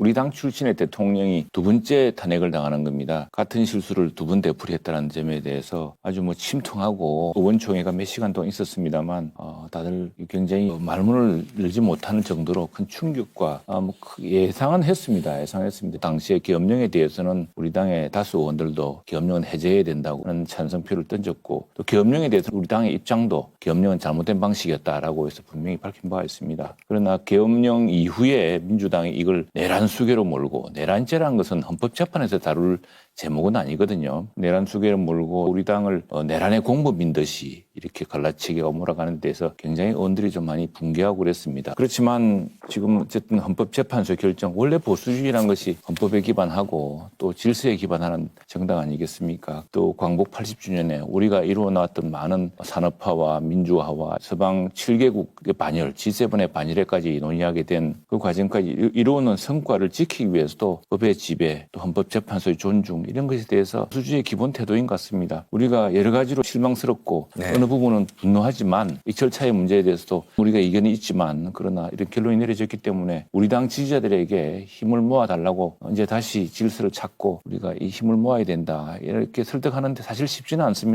우리 당 출신의 대통령이 두 번째 탄핵을 당하는 겁니다. 같은 실수를 두 번 되풀이했다는 점에 대해서 아주 뭐 침통하고 의원총회가 몇 시간 동안 있었습니다만 어, 다들 굉장히 말문을 열지 못하는 정도로 큰 충격과 아, 뭐 크- 예상은 했습니다. 예상했습니다. 당시에 계엄령에 대해서는 우리 당의 다수 의원들도 계엄령은 해제해야 된다고 하는 찬성표를 던졌고 또 계엄령에 대해서 우리 당의 입장도 계엄령은 잘못된 방식이었다라고 해서 분명히 밝힌 바가 있습니다. 그러나 계엄령 이후에 민주당이 이걸 내란 수계로 몰고 내란죄라는 것은 헌법재판에서 다룰 제목은 아니거든요. 내란 수계로 몰고 우리 당을 어, 내란의 공범인 듯이 이렇게 갈라치기가 몰아가는 데서 굉장히 의원들이 좀 많이 붕괴하고 그랬습니다. 그렇지만 지금 어쨌든 헌법재판소 결정 원래 보수주의라는 것이 헌법에 기반하고 또 질서에 기반하는 정당 아니겠습니까? 또 광복 80주년에 우리가 이루어 나왔던 많은 산업화와 민주화와 서방 7개국의 반열, G7의 반열에까지 논의하게 된 그 과정까지 이- 이루어놓은 성과를 지키기 위해서도 법의 지배, 또 헌법재판소의 존중 이런 것에 대해서 보수주의의 기본 태도인 것 같습니다. 우리가 여러 가지로 실망스럽고 네. 어느 부분은 분노하지만 이 절차의 문제에 대해서도 우리가 이견이 있지만 그러나 이런 결론이 내려졌기 때문에 우리 당 지지자들에게 힘을 모아달라고 이제 다시 질서를 찾고 우리가 이 힘을 모아야 된다 이렇게 설득하는데 사실 쉽지는 않습니다.